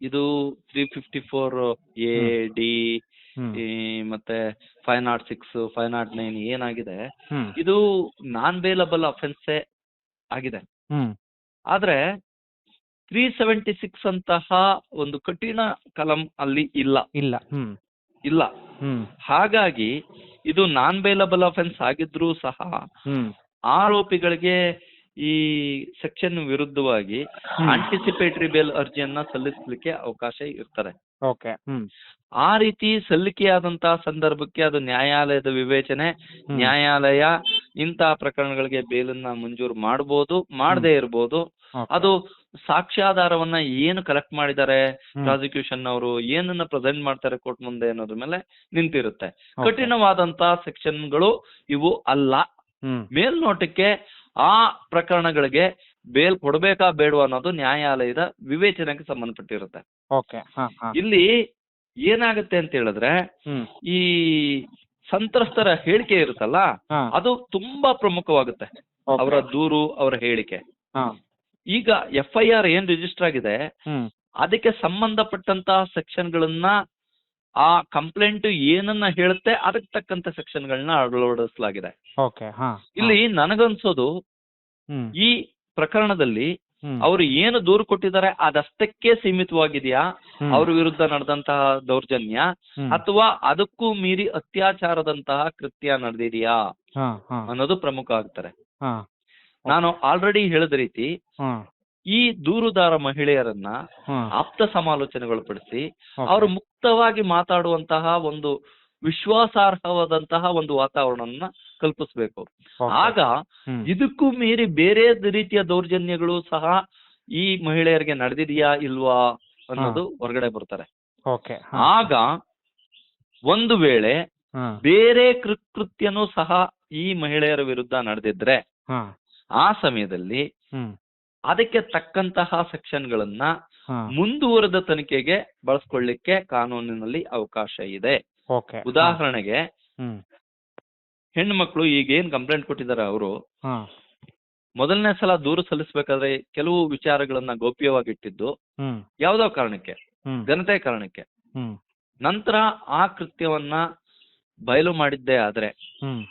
Speaker 2: ಇದು three fifty four A D
Speaker 3: hmm.
Speaker 2: ಮತ್ತೆ five nought six five nought nine ಏನಾಗಿದೆ ಇದು ನಾನ್ ಬೇಲಬಲ್ ಅಫೆನ್ಸ್ ಆಗಿದೆ. ಆದ್ರೆ ತ್ರೀ ಸೆವೆಂಟಿ ಸಿಕ್ಸ್ ಅಂತಹ ಒಂದು ಕಠಿಣ ಕಲಂ ಅಲ್ಲಿ ಇಲ್ಲ.
Speaker 3: ಇಲ್ಲ.
Speaker 2: ಇಲ್ಲ. ಹಾಗಾಗಿ ಇದು ನಾನ್ ಬೇಲಬಲ್ ಅಫೆನ್ಸ್ ಆಗಿದ್ರೂ ಸಹ ಆರೋಪಿಗಳಿಗೆ ಈ ಸೆಕ್ಷನ್ ವಿರುದ್ಧವಾಗಿ. ಆಂಟಿಸಿಪೇಟರಿ ಬೇಲ್ ಅರ್ಜಿಯನ್ನ ಸಲ್ಲಿಸಲಿಕ್ಕೆ ಅವಕಾಶ
Speaker 3: ಹ್ಮ್.
Speaker 2: ಆ ರೀತಿ ಸಲ್ಲಿಕೆಯಾದಂತಹ ಸಂದರ್ಭಕ್ಕೆ ಅದು ನ್ಯಾಯಾಲಯದ ವಿವೇಚನೆ ನ್ಯಾಯಾಲಯ ಇಂತಹ ಪ್ರಕರಣಗಳಿಗೆ ಬೇಲನ್ನ ಮಂಜೂರು ಮಾಡಬಹುದು ಮಾಡದೇ ಇರಬಹುದು ಅದು ಸಾಕ್ಷ್ಯಾಧಾರವನ್ನ ಏನು ಕಲೆಕ್ಟ್ ಮಾಡಿದ್ದಾರೆ. ಪ್ರಾಸಿಕ್ಯೂಷನ್ ಅವರು ಏನನ್ನ ಪ್ರೆಸೆಂಟ್ ಮಾಡ್ತಾರೆ ಕೋರ್ಟ್ ಮುಂದೆ ಅನ್ನೋದ್ರ ಮೇಲೆ ನಿಂತಿರುತ್ತೆ.
Speaker 3: ಕಠಿಣವಾದಂತ
Speaker 2: ಕಠಿಣವಾದಂತಹ ಸೆಕ್ಷನ್ಗಳು ಇವು ಅಲ್ಲ. ಮೇಲ್ನೋಟಕ್ಕೆ ಆ ಪ್ರಕರಣಗಳಿಗೆ ಬೇಲ್ ಕೊಡಬೇಕಾ ಬೇಡವಾ ಅನ್ನೋದು ನ್ಯಾಯಾಲಯದ ವಿವೇಚನೆಗೆ ಸಂಬಂಧಪಟ್ಟಿರುತ್ತೆ. ಇಲ್ಲಿ ಏನಾಗುತ್ತೆ ಅಂತ ಹೇಳಿದ್ರೆ ಈ ಸಂತ್ರಸ್ತರ ಹೇಳಿಕೆ ಇರುತ್ತಲ್ಲ ಅದು ತುಂಬಾ ಪ್ರಮುಖವಾಗುತ್ತೆ ಅವರ ದೂರು ಅವರ ಹೇಳಿಕೆ. ಈಗ ಎಫ್ ಐ ಆರ್ ಏನ್ ರಿಜಿಸ್ಟರ್ ಆಗಿದೆ ಅದಕ್ಕೆ ಸಂಬಂಧಪಟ್ಟಂತಹ ಸೆಕ್ಷನ್ಗಳನ್ನ ಆ ಕಂಪ್ಲೇಂಟ್ ಏನನ್ನ ಹೇಳುತ್ತೆ ಅದಕ್ಕೆ ತಕ್ಕಂತ ಸೆಕ್ಷನ್ಗಳನ್ನ ಅಳವಡಿಸಲಾಗಿದೆ. ಇಲ್ಲಿ ನನಗನ್ಸೋದು ಈ ಪ್ರಕರಣದಲ್ಲಿ. ಅವರು ಏನು ದೂರು ಕೊಟ್ಟಿದ್ದಾರೆ ಅದಷ್ಟಕ್ಕೆ ಸೀಮಿತವಾಗಿದೆಯಾ. ಅವ್ರ ವಿರುದ್ಧ ನಡೆದಂತಹ ದೌರ್ಜನ್ಯ? ಅಥವಾ ಅದಕ್ಕೂ ಮೀರಿ ಅತ್ಯಾಚಾರದಂತಹ ಕೃತ್ಯ ನಡೆದಿದೆಯಾ? ಅನ್ನೋದು ಪ್ರಮುಖ ಆಗ್ತಾರೆ. ನಾನು ಆಲ್ರೆಡಿ ಹೇಳಿದ ರೀತಿ ಈ ದೂರುದಾರ ಮಹಿಳೆಯರನ್ನ ಆಪ್ತ ಸಮಾಲೋಚನೆಗೊಳಪಡಿಸಿ. ಅವರು ಮುಕ್ತವಾಗಿ ಮಾತಾಡುವಂತಹ ಒಂದು ವಿಶ್ವಾಸಾರ್ಹವಾದಂತಹ ಒಂದು ವಾತಾವರಣವನ್ನ ಕಲ್ಪಿಸ್ಬೇಕು. ಆಗ ಇದಕ್ಕೂ ಮೀರಿ ಬೇರೆ ರೀತಿಯ ದೌರ್ಜನ್ಯಗಳು ಸಹ ಈ ಮಹಿಳೆಯರಿಗೆ ನಡೆದಿದೆಯಾ ಇಲ್ವಾ ಅನ್ನೋದು ಹೊರಗಡೆ ಬರ್ತಾರೆ. ಆಗ ಒಂದು ವೇಳೆ ಬೇರೆ ಕೃತ್ಯನು ಸಹ ಈ ಮಹಿಳೆಯರ ವಿರುದ್ಧ ನಡೆದಿದ್ರೆ ಆ ಸಮಯದಲ್ಲಿ ಅದಕ್ಕೆ ತಕ್ಕಂತಹ ಸೆಕ್ಷನ್ಗಳನ್ನ ಮುಂದುವರೆದ ತನಿಖೆಗೆ ಬಳಸ್ಕೊಳ್ಳಿಕ್ಕೆ ಕಾನೂನಿನಲ್ಲಿ ಅವಕಾಶ ಇದೆ. ಉದಾಹರಣೆಗೆ ಹೆಣ್ಣು ಮಕ್ಕಳು ಈಗ ಏನ್ ಕಂಪ್ಲೇಂಟ್ ಕೊಟ್ಟಿದ್ದಾರೆ ಅವರು? ಮೊದಲನೇ ಸಲ ದೂರು ಸಲ್ಲಿಸಬೇಕಾದ್ರೆ ಕೆಲವು ವಿಚಾರಗಳನ್ನ ಗೌಪ್ಯವಾಗಿಟ್ಟಿದ್ದು ಯಾವುದೋ ಕಾರಣಕ್ಕೆ? ಘನತೆ ಕಾರಣಕ್ಕೆ. ನಂತರ ಆ ಕೃತ್ಯವನ್ನ ಬಯಲು ಮಾಡಿದ್ದೆ ಆದ್ರೆ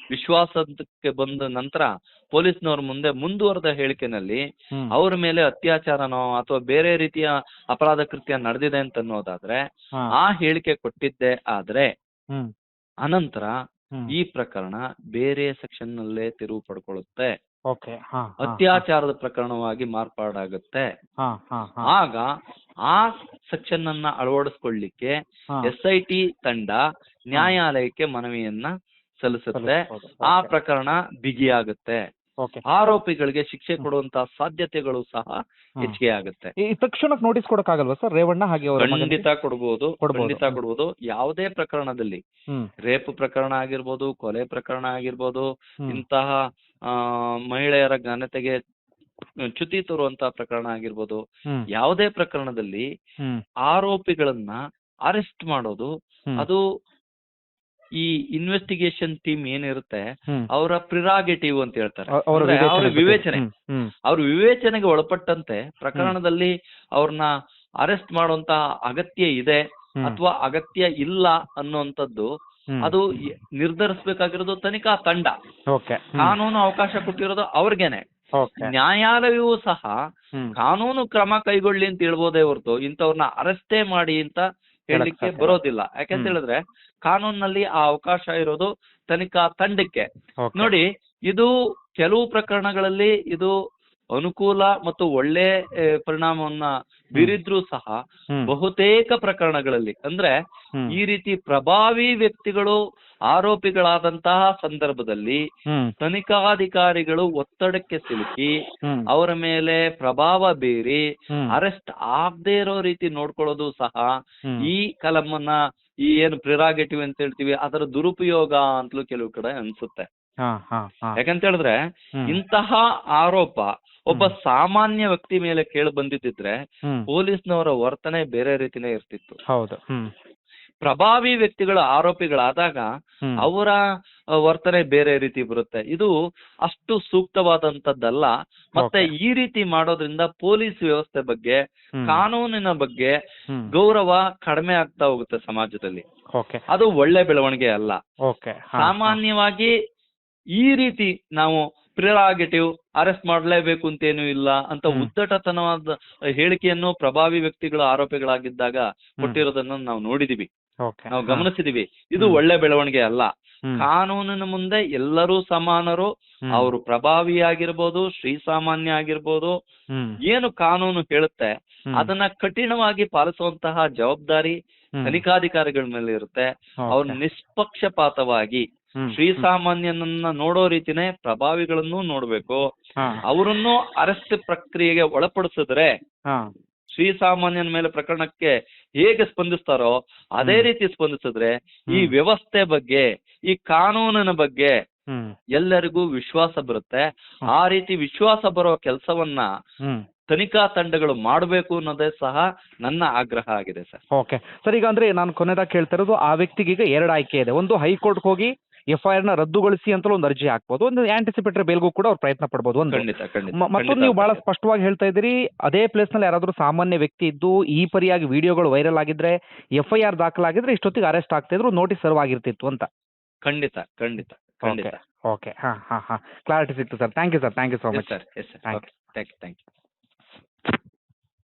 Speaker 2: ವಿಶ್ವಾಸಕ್ಕೆ ಬಂದ ನಂತರ ಪೊಲೀಸ್ನವ್ರ ಮುಂದೆ ಮುಂದುವರೆದ ಹೇಳಿಕೆನಲ್ಲಿ ಅವ್ರ ಮೇಲೆ ಅತ್ಯಾಚಾರನೋ ಅಥವಾ ಬೇರೆ ರೀತಿಯ ಅಪರಾಧ ಕೃತ್ಯ ನಡೆದಿದೆ ಅಂತ ಅನ್ನೋದಾದ್ರೆ ಆ ಹೇಳಿಕೆ ಕೊಟ್ಟಿದ್ದೆ ಆದ್ರೆ
Speaker 3: ಹ್ಮ್.
Speaker 2: ಅನಂತರ
Speaker 3: ಹ್ಮ್.
Speaker 2: ಈ ಪ್ರಕರಣ ಬೇರೆ ಸೆಕ್ಷನ್ ನಲ್ಲೇ ತಿರುವು ಪಡ್ಕೊಳ್ಳುತ್ತೆ
Speaker 3: ಓಕೆ. ಹಾ ಹಾ,
Speaker 2: ಅತ್ಯಾಚಾರದ ಪ್ರಕರಣವಾಗಿ ಮಾರ್ಪಾಡಾಗುತ್ತೆ.
Speaker 3: ಹಾ ಹಾ ಹಾ.
Speaker 2: ಆಗ ಆ ಸೆಕ್ಷನ್ ಅನ್ನ ಅಳವಡಿಸ್ಕೊಳ್ಳಿಕ್ಕೆ
Speaker 3: ಹಾ.
Speaker 2: ಎಸ್ ಐ ಟಿ ತಂಡ ನ್ಯಾಯಾಲಯಕ್ಕೆ ಮನವಿಯನ್ನ ಸಲ್ಲಿಸುತ್ತೆ.
Speaker 3: ಸಲ್ಲಿಸ್ಬೋದು.
Speaker 2: ಆ
Speaker 3: Okay.
Speaker 2: ಪ್ರಕರಣ ಬಿಗಿಯಾಗುತ್ತೆ. ಆರೋಪಿಗಳಿಗೆ ಶಿಕ್ಷೆ ಕೊಡುವಂತಹ ಸಾಧ್ಯತೆಗಳು ಸಹ ಹೆಚ್ಚಿಗೆ ಆಗುತ್ತೆ.
Speaker 3: ಈ ತಕ್ಷಣಕ್ಕೆ ನೋಟಿಸ್ ಕೊಡಕ್ಕಾಗಲ್ವಾ ಸರ್? ರೇವಣ್ಣ ಹಾಗೆ ಅವರ ಮಗನಿಗೆ?
Speaker 2: ಖಂಡಿತ ಕೊಡಬಹುದು
Speaker 3: ಕೊಡ್ಬೋದು.
Speaker 2: ಖಂಡಿತ ಕೊಡ್ಬೋದು. ಯಾವುದೇ ಪ್ರಕರಣದಲ್ಲಿ.
Speaker 3: ಹ್ಮ್.
Speaker 2: ರೇಪ್ ಪ್ರಕರಣ ಆಗಿರ್ಬೋದು ಕೊಲೆ ಪ್ರಕರಣ ಆಗಿರ್ಬೋದು
Speaker 3: ಹ್ಮ್.
Speaker 2: ಇಂತಹ ಆ, ಮಹಿಳೆಯರ ಘನತೆಗೆ ಚ್ಯುತಿ ತೋರುವಂತಹ ಪ್ರಕರಣ ಆಗಿರ್ಬೋದು.
Speaker 3: ಹ್ಮ್.
Speaker 2: ಯಾವುದೇ ಪ್ರಕರಣದಲ್ಲಿ
Speaker 3: ಹ್ಮ್.
Speaker 2: ಆರೋಪಿಗಳನ್ನ ಅರೆಸ್ಟ್ ಮಾಡೋದು
Speaker 3: ಹ್ಮ್.
Speaker 2: ಅದು ಈ ಇನ್ವೆಸ್ಟಿಗೇಷನ್ ಟೀಮ್ ಏನಿರುತ್ತೆ. ಅವರ ಪ್ರಿರಾಗೇಟಿವ್ ಅಂತ ಹೇಳ್ತಾರೆ.
Speaker 3: ಅವರ ವಿವೇಚನೆ
Speaker 2: ಅವ್ರ ವಿವೇಚನೆಗೆ ಒಳಪಟ್ಟಂತೆ ಪ್ರಕರಣದಲ್ಲಿ ಅವ್ರನ್ನ ಅರೆಸ್ಟ್ ಮಾಡುವಂತ ಅಗತ್ಯ ಇದೆ ಅಥವಾ ಅಗತ್ಯ ಇಲ್ಲ ಅನ್ನುವಂಥದ್ದು ಅದು ನಿರ್ಧರಿಸಬೇಕಾಗಿರೋದು ತನಿಖಾ ತಂಡ. ಕಾನೂನು ಅವಕಾಶ ಕೊಟ್ಟಿರೋದು ಅವ್ರಿಗೇನೆ. ನ್ಯಾಯಾಲಯವೂ ಸಹ ಕಾನೂನು ಕ್ರಮ ಕೈಗೊಳ್ಳಿ ಅಂತ ಹೇಳ್ಬೋದೇ ಹೊರತು ಇಂಥವ್ರನ್ನ ಅರೆಸ್ಟೇ ಮಾಡಿ ಅಂತ ಹೇಳಲಿಕ್ಕೆ ಬರೋದಿಲ್ಲ. ಯಾಕಂತ. ಹೇಳಿದ್ರೆ ಕಾನೂನಿನಲ್ಲಿ ಆ ಅವಕಾಶ ಇರೋದು ತನಿಖಾ ತಂಡಕ್ಕೆ. ನೋಡಿ ಇದು ಕೆಲವು ಪ್ರಕರಣಗಳಲ್ಲಿ ಇದು ಅನುಕೂಲ ಮತ್ತು ಒಳ್ಳೆ ಪರಿಣಾಮವನ್ನ ಬೀರಿದ್ರೂ ಸಹ ಬಹುತೇಕ ಪ್ರಕರಣಗಳಲ್ಲಿ ಅಂದ್ರೆ ಈ ರೀತಿ ಪ್ರಭಾವಿ ವ್ಯಕ್ತಿಗಳು ಆರೋಪಿಗಳಾದಂತಹ ಸಂದರ್ಭದಲ್ಲಿ ತನಿಖಾಧಿಕಾರಿಗಳು ಒತ್ತಡಕ್ಕೆ ಸಿಲುಕಿ ಅವರ ಮೇಲೆ ಪ್ರಭಾವ ಬೀರಿ ಅರೆಸ್ಟ್ ಆಗದೇ ಇರೋ ರೀತಿ ನೋಡ್ಕೊಳ್ಳೋದು ಸಹ ಈ ಕಲಮನ್ನ ಈ ಏನು ಪ್ರಿರಾಗೇಟಿವ್ ಅಂತ ಹೇಳ್ತೀವಿ ಅದರ ದುರುಪಯೋಗ ಅಂತಲೂ ಕೆಲವು ಕಡೆ ಅನ್ಸುತ್ತೆ. ಯಾಕಂತ ಹೇಳಿದ್ರೆ ಇಂತಹ ಆರೋಪ ಒಬ್ಬ ಸಾಮಾನ್ಯ ವ್ಯಕ್ತಿ ಮೇಲೆ ಕೇಳಿ ಬಂದಿದ್ದಿದ್ರೆ. ಪೊಲೀಸ್ನವರ ವರ್ತನೆ ಬೇರೆ ರೀತಿನೇ ಇರ್ತಿತ್ತು.
Speaker 3: ಹೌದು
Speaker 2: ಪ್ರಭಾವಿ ವ್ಯಕ್ತಿಗಳು ಆರೋಪಿಗಳಾದಾಗ. ಅವರ ವರ್ತನೆ ಬೇರೆ ರೀತಿ ಬರುತ್ತೆ. ಇದು ಅಷ್ಟು ಸೂಕ್ತವಾದಂತದ್ದಲ್ಲ ಮತ್ತೆ ಈ ರೀತಿ ಮಾಡೋದ್ರಿಂದ ಪೊಲೀಸ್ ವ್ಯವಸ್ಥೆ ಬಗ್ಗೆ ಕಾನೂನಿನ ಬಗ್ಗೆ ಗೌರವ ಕಡಿಮೆ ಆಗ್ತಾ ಹೋಗುತ್ತೆ ಸಮಾಜದಲ್ಲಿ. ಅದು ಒಳ್ಳೆ ಬೆಳವಣಿಗೆ ಅಲ್ಲ. ಸಾಮಾನ್ಯವಾಗಿ ಈ ರೀತಿ ನಾವು ಪ್ರಿರಾಗೇಟಿವ್ ಅರೆಸ್ಟ್ ಮಾಡಲೇಬೇಕು ಅಂತೇನು ಇಲ್ಲ ಅಂತ. ಉದ್ದಟತನವಾದ ಹೇಳಿಕೆಯನ್ನು ಪ್ರಭಾವಿ ವ್ಯಕ್ತಿಗಳ ಆರೋಪಿಗಳಾಗಿದ್ದಾಗ ಕೊಟ್ಟಿರೋದನ್ನ ನಾವು ನೋಡಿದೀವಿ. ನಾವು ಗಮನಿಸಿದಿವಿ. ಇದು ಒಳ್ಳೆ ಬೆಳವಣಿಗೆ ಅಲ್ಲ. ಕಾನೂನಿನ ಮುಂದೆ ಎಲ್ಲರೂ ಸಮಾನರು. ಅವರು ಪ್ರಭಾವಿ ಆಗಿರ್ಬೋದು ಶ್ರೀಸಾಮಾನ್ಯ ಆಗಿರ್ಬೋದು. ಏನು ಕಾನೂನು ಹೇಳುತ್ತೆ ಅದನ್ನ ಕಠಿಣವಾಗಿ ಪಾಲಿಸುವಂತಹ ಜವಾಬ್ದಾರಿ. ತನಿಖಾಧಿಕಾರಿಗಳ ಮೇಲೆ ಇರುತ್ತೆ. ಅವ್ರು ನಿಷ್ಪಕ್ಷಪಾತವಾಗಿ
Speaker 3: ಹ್ಮ್.
Speaker 2: ಸಾಮಾನ್ಯನನ್ನ ನೋಡೋ ರೀತಿನೇ ಪ್ರಭಾವಿಗಳನ್ನೂ ನೋಡ್ಬೇಕು. ಅವರನ್ನು ಅರೆಸ್ಟ್ ಪ್ರಕ್ರಿಯೆಗೆ ಒಳಪಡಿಸಿದ್ರೆ
Speaker 3: ಶ್ರೀ
Speaker 2: ಸಾಮಾನ್ಯನ ಮೇಲೆ ಪ್ರಕರಣಕ್ಕೆ ಹೇಗೆ ಸ್ಪಂದಿಸ್ತಾರೋ ಅದೇ ರೀತಿ ಸ್ಪಂದಿಸಿದ್ರೆ ಈ ವ್ಯವಸ್ಥೆ ಬಗ್ಗೆ ಈ ಕಾನೂನಿನ ಬಗ್ಗೆ ಎಲ್ಲರಿಗೂ ವಿಶ್ವಾಸ ಬರುತ್ತೆ. ಆ ರೀತಿ ವಿಶ್ವಾಸ ಬರೋ ಕೆಲಸವನ್ನ ತನಿಖಾ ತಂಡಗಳು ಮಾಡಬೇಕು ಅನ್ನೋದೇ ಸಹ ನನ್ನ ಆಗ್ರಹ ಆಗಿದೆ ಸರ್.
Speaker 3: ಓಕೆ. ಸರ್ ಈಗ ಅಂದ್ರೆ ನಾನು ಕೊನೆದಾಗ ಕೇಳ್ತಾ ಇರೋದು ಆ ವ್ಯಕ್ತಿಗೆ ಈಗ ಎರಡು ಆಯ್ಕೆ ಇದೆ. ಒಂದು ಹೈಕೋರ್ಟ್ಗೆ ಹೋಗಿ ಎಫ್ ಐ ಆರ್ನ ರದ್ದುಗೊಳಿಸಿ ಅಂತಲೂ ಒಂದು ಅರ್ಜಿ ಹಾಕ್ಬೋದು. ಒಂದು ಆಂಟಿಸಿಪೇಟರಿ ಬೇಲ್ಗೂ ಕೂಡ ಅವ್ರು ಪ್ರಯತ್ನ ಪಡಬಹುದು ಒಂದು. ಮತ್ತೊಂದು ನೀವು ಬಹಳ ಸ್ಪಷ್ಟವಾಗಿ ಹೇಳ್ತಾ ಇದ್ದೀರಿ ಅದೇ ಪ್ಲೇಸ್ನಲ್ಲಿ ಯಾರಾದ್ರೂ ಸಾಮಾನ್ಯ ವ್ಯಕ್ತಿ ಇದ್ದು ಈ ಪರಿಯಾಗಿ ವಿಡಿಯೋಗಳು ವೈರಲ್ ಆಗಿದ್ರೆ ಎಫ್ ಐ ಆರ್ ದಾಖಲಾಗಿದ್ರೆ ಇಷ್ಟೊತ್ತಿಗೆ ಅರೆಸ್ಟ್ ಆಗ್ತಿದ್ರು ನೋಟಿಸ್ ಸರ್ವ್ ಆಗಿರ್ತಿತ್ತು ಅಂತ.
Speaker 2: ಖಂಡಿತ ಖಂಡಿತ ಖಂಡಿತ.
Speaker 3: ಓಕೆ ಹಾ ಹಾ ಹಾ. ಕ್ಲಾರಿಟಿ ಸಿಕ್ತು sir. Thank you sir thank you so much
Speaker 2: sir thank you thank you